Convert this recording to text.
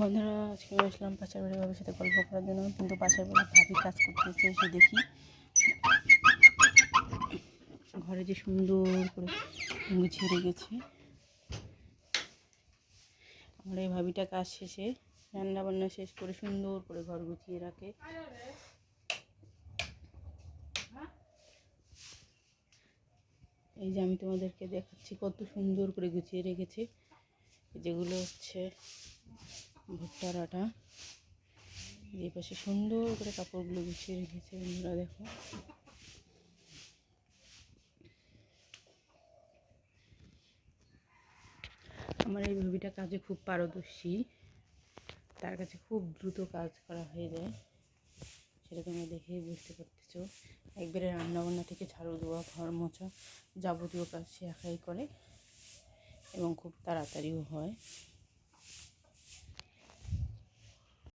বন্ধুরা, আজকে আসলাম পাশের বাড়ি ভাবির সাথে গল্প করার জন্য। কিন্তু পাশের বাড়ি ভাবি কাজ করতেছে এসে দেখি ঘরে যে সুন্দর করে গুছিয়ে রেখেছে আমার এই ভাবিটা কাজ শেষে রান্না বান্না শেষ করে সুন্দর করে ঘর গুছিয়ে রাখে। এই যে আমি তোমাদেরকে দেখাচ্ছি কত সুন্দর করে গুছিয়ে রেখেছে। যেগুলো হচ্ছে ভুট্টার আটা যে পাশে সুন্দর করে কাপড়গুলো গুছিয়ে রেখেছে বন্ধুরা, দেখো। আমার এই ভাবিটা কাজে খুব পারদর্শী। তার কাছে খুব দ্রুত কাজ করা হয়ে যায়। সেটা তোমরা দেখেই বুঝতে পারতেছো। একবারে রান্নাবান্না থেকে ঝাড়ু দেওয়া, ঘর মোছা যাবতীয় কাজ সে একাই করে এবং খুব তাড়াতাড়িও হয়।